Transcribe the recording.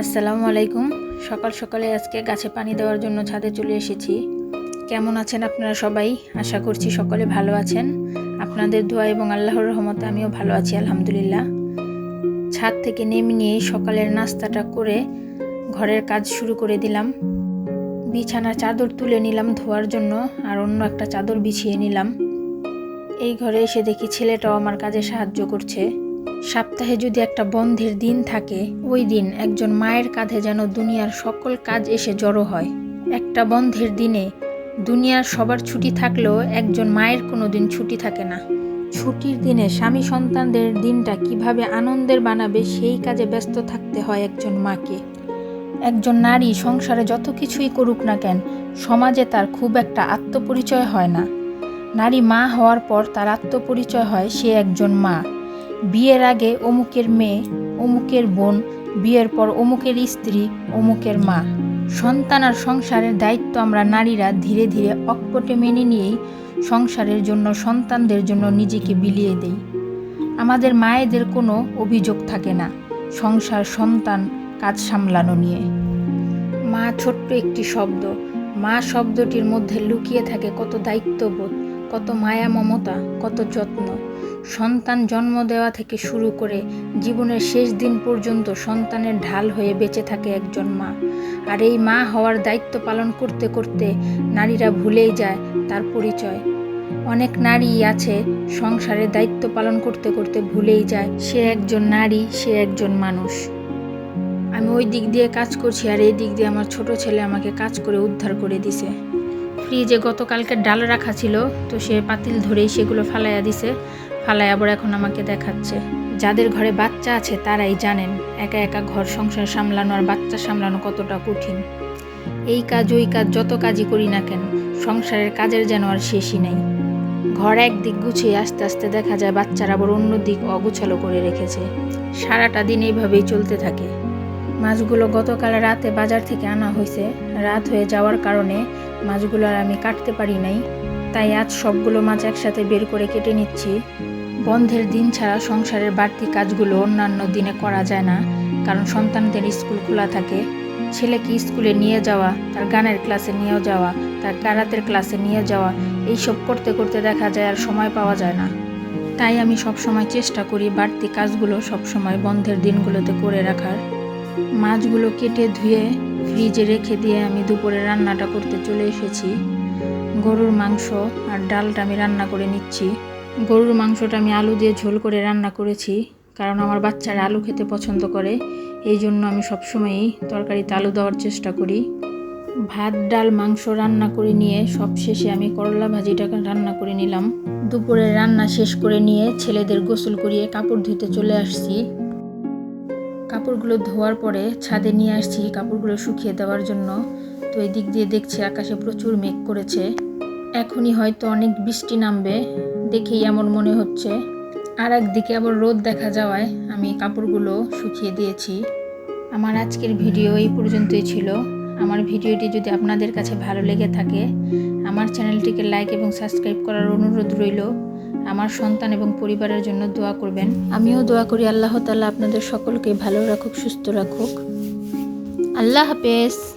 আসসালামু আলাইকুম। সকাল সকালে আজকে গাছে পানি দেওয়ার জন্য ছাদে চলে এসেছি। কেমন আছেন আপনারা সবাই? আশা করছি সকলে ভালো আছেন। আপনাদের দোয়া এবং আল্লাহর রহমতে আমিও ভালো আছি, আলহামদুলিল্লাহ। ছাদ থেকে নেমে নিয়ে সকালের নাস্তাটা করে ঘরের কাজ শুরু করে দিলাম। বিছানার চাদর তুলে নিলাম ধোয়ার জন্য আর অন্য একটা চাদর বিছিয়ে নিলাম। এই ঘরে এসে দেখি ছেলেটাও আমার কাজে সাহায্য করছে। সপ্তাহে যদি একটা বন্ধের দিন থাকে, ওই দিন একজন মায়ের কাঁধে যেন দুনিয়ার সকল কাজ এসে জড়ো হয়। একটা বন্ধের দিনে দুনিয়ার সবার ছুটি থাকলেও একজন মায়ের কোনো দিন ছুটি থাকে না। ছুটির দিনে স্বামী সন্তানদের দিনটা কীভাবে আনন্দের বানাবে, সেই কাজে ব্যস্ত থাকতে হয় একজন মাকে। একজন নারী সংসারে যত কিছুই করুক না কেন, সমাজে তার খুব একটা আত্মপরিচয় হয় না। নারী মা হওয়ার পর তার আত্মপরিচয় হয় সে একজন মা। বিয়ের আগে অমুকের মেয়ে, অমুকের বোন, বিয়ের পর অমুকের স্ত্রী, অমুকের মা। সন্তান আর সংসারের দায়িত্ব আমরা নারীরা ধীরে ধীরে অকপটে মেনে নিয়েই সংসারের জন্য, সন্তানদের জন্য নিজেকে বিলিয়ে দেই। আমাদের মায়েদের কোনো অভিযোগ থাকে না, সংসার, সন্তান, কাজ সামলানো নিয়ে। মা ছোট্ট একটি শব্দ। মা শব্দটির মধ্যে লুকিয়ে থাকে কত দায়িত্ববোধ, কত মায়া মমতা, কত যত্ন। সন্তান জন্ম দেওয়া থেকে শুরু করে জীবনের শেষ দিন পর্যন্ত সন্তানের ঢাল হয়ে বেঁচে থাকে একজন মা। আর এই মা হওয়ার দায়িত্ব পালন করতে করতে নারীরা ভুলেই যায় তার পরিচয়। অনেক নারী আছে সংসারের দায়িত্ব পালন করতে করতে ভুলেই যায়। সে একজন নারী, সে একজন মানুষ। আমি ওই দিক দিয়ে কাজ করছি আর এই দিক দিয়ে আমার ছোট ছেলে আমাকে কাজ করে উদ্ধার করে দিছে। ফ্রিজে গতকালকে ডাল রাখা ছিল, তো সে পাতিল ধরেই সেগুলো ফালাইয়া দিছে। ফালাই আবার এখন আমাকে দেখাচ্ছে। যাদের ঘরে বাচ্চা আছে, তারাই জানেন, একা একা ঘর সংসার সামলানো আর বাচ্চা সামলানো কতটা কঠিন। এই কাজ, ওই কাজ, যত কাজই করি না কেন, সংসারের কাজের যেন আর শেষই নেই। ঘর একদিক গুছিয়ে আস্তে আস্তে দেখা যায় বাচ্চারা আবার অন্য দিক অগুছালো করে রেখেছে। সারাটা দিন এইভাবেই চলতে থাকে। মাছগুলো গতকাল রাতে বাজার থেকে আনা হয়েছে। রাত হয়ে যাওয়ার কারণে মাছগুলো আর আমি কাটতে পারি নাই। তাই আজ সবগুলো মাছ একসাথে বের করে কেটে নিচ্ছি। বন্ধের দিন ছাড়া সংসারের বাড়তি কাজগুলো অন্যান্য দিনে করা যায় না, কারণ সন্তানদের স্কুল খোলা থাকে। ছেলেকে স্কুলে নিয়ে যাওয়া, তার গানের ক্লাসে নিয়ে যাওয়া, তার কারাতের ক্লাসে নিয়ে যাওয়া, এইসব করতে করতে দেখা যায় আর সময় পাওয়া যায় না। তাই আমি সবসময় চেষ্টা করি বাড়তি কাজগুলো সবসময় বন্ধের দিনগুলোতে করে রাখার। মাছগুলো কেটে ধুয়ে, ফ্রিজে রেখে দিয়ে আমি দুপুরে রান্নাটা করতে চলে এসেছি। গরুর মাংস আর ডালটা আমি রান্না করে নিচ্ছি। গরুর মাংসটা আমি আলু দিয়ে ঝোল করে রান্না করেছি, কারণ আমার বাচ্চারা আলু খেতে পছন্দ করে। এই জন্য আমি সবসময়ই তরকারিতে আলু দেওয়ার চেষ্টা করি। ভাত, ডাল, মাংস রান্না করে নিয়ে সব শেষে আমি করলা ভাজিটা রান্না করে নিলাম। দুপুরে রান্না শেষ করে নিয়ে ছেলেদের গোসল করিয়ে কাপড় ধুতে চলে আসছি। কাপড়গুলো ধোয়ার পরে ছাদে নিয়ে আসছি কাপড়গুলো শুকিয়ে দেওয়ার জন্য। তো এই দিক দিয়ে দেখছি আকাশে প্রচুর মেঘ করেছে। এখনই হয়তো অনেক বৃষ্টি নামবে। দেখেই এমন মনে হচ্ছে। আর একদিকে আবার রোদ দেখা যাওয়ায় আমি কাপড়গুলো শুকিয়ে দিয়েছি। আমার আজকের ভিডিও এই পর্যন্তই ছিল। আমার ভিডিওটি যদি আপনাদের কাছে ভালো লেগে থাকে, আমার চ্যানেলটিকে লাইক এবং সাবস্ক্রাইব করার অনুরোধ রইল। আমার সন্তান এবং পরিবারের জন্য দোয়া করবেন। আমিও দোয়া করি আল্লাহ তাআলা আপনাদের সকলকে ভালো রাখুক, সুস্থ রাখুক। আল্লাহ হাফেজ।